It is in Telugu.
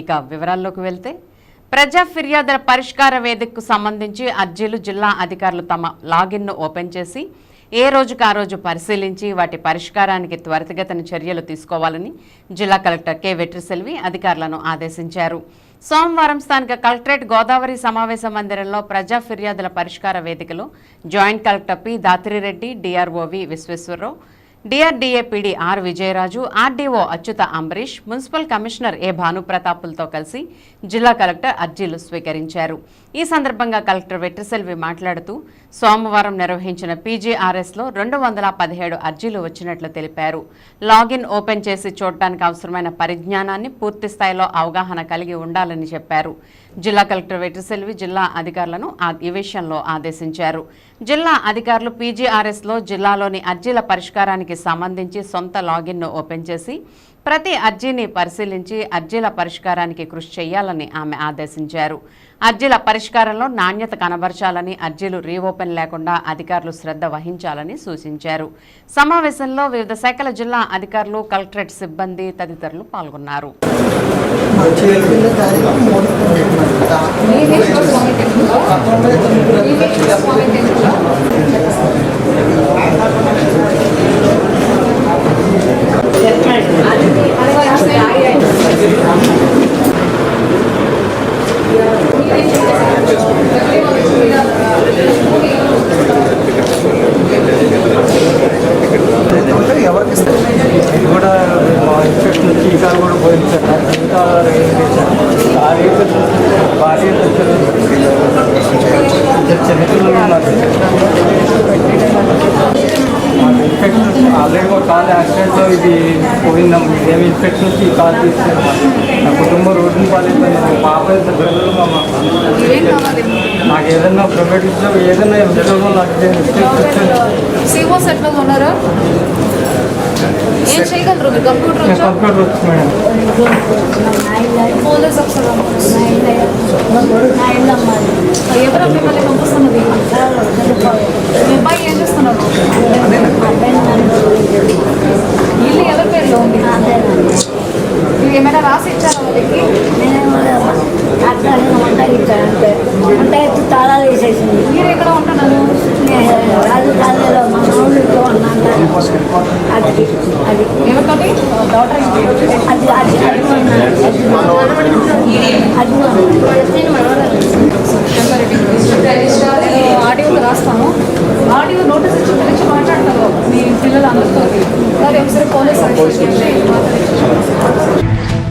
ఇక వివరాల్లోకి వెళ్తే ప్రజా ఫిర్యాదుల పరిష్కార వేదికకు సంబంధించి అర్జీలు జిల్లా అధికారులు తమ లాగిన్ను ఓపెన్ చేసి ఏ రోజుకు ఆ రోజు పరిశీలించి వాటి పరిష్కారానికి త్వరితగతిన చర్యలు తీసుకోవాలని జిల్లా కలెక్టర్ కె. వెట్రిసెల్వి అధికారులను ఆదేశించారు. సోమవారం స్థానిక కలెక్టరేట్ గోదావరి సమావేశ మందిరంలో ప్రజా ఫిర్యాదుల పరిష్కార వేదికలో joint collector P. Dhatri Reddy DRO V Visweswara Rao DRDA PD R Vijayaraju RDO Achyutha Ambarish municipal commissioner A భానుప్రతాపులతో కలిసి జిల్లా కలెక్టర్ అర్జీలు స్వీకరించారు. ఈ సందర్భంగా కలెక్టర్ వెట్రిసెల్వి మాట్లాడుతూ సోమవారం నిర్వహించిన పీజీఆర్ఎస్లో రెండు వందల పదిహేడు అర్జీలు వచ్చినట్లు తెలిపారు. లాగిన్ ఓపెన్ చేసి చూడటానికి అవసరమైన పరిజ్ఞానాన్ని పూర్తి స్థాయిలో అవగాహన కలిగి ఉండాలని చెప్పారు. జిల్లా కలెక్టర్ వెట్రిసెల్వి జిల్లా అధికారులను ఈ విషయంలో ఆదేశించారు. జిల్లా అధికారులు పీజీఆర్ఎస్లో జిల్లాలోని అర్జీల పరిష్కారానికి సంబంధించి సొంత లాగిన్ను ఓపెన్ చేసి ప్రతి అర్జీని పరిశీలించి అర్జీల పరిష్కారానికి కృషి చేయాలని ఆమె ఆదేశించారు. అర్జీల పరిష్కారంలో నాణ్యత కనబరచాలని అర్జీలు రీఓపెన్ లేకుండా అధికారులు శ్రద్ధ వహించాలని సూచించారు. సమావేశంలో వివిధ శాఖల జిల్లా అధికారులు కలెక్టరేట్ సిబ్బంది తదితరులు పాల్గొన్నారు. ఇన్ఫెక్షన్ ఆల్రెడీ మా కాల్ యాక్సిడెంట్లో ఇది పోయిందాం ఏమి ఇన్ఫెక్షన్ వచ్చి ఈ కాల్ తీసుకున్నాం నా కుటుంబం రోడ్డుని పాలైపోయింది మా పాప అమ్మ. నాకు ఏదైనా ప్రైవేట్ ఉద్యోగం ఏదైనా ఉద్యోగం నాకు ఇన్ఫెక్షన్ వచ్చింది సీఓ సెట్లో ఉన్నారా ఏం చేయగలరు? మీరు కంప్యూటర్ కంప్యూటర్ వచ్చు మేడం పోలీస్ ఆఫీసర్ ఎవరు మిమ్మల్ని పంపిస్తున్నది ఆడియో రాస్తాను ఆడియో నోటీస్ ఇచ్చి పిలిచి మాట్లాడతారు. మీ పిల్లలు అందరితో మరి ఒకసారి పోలీస్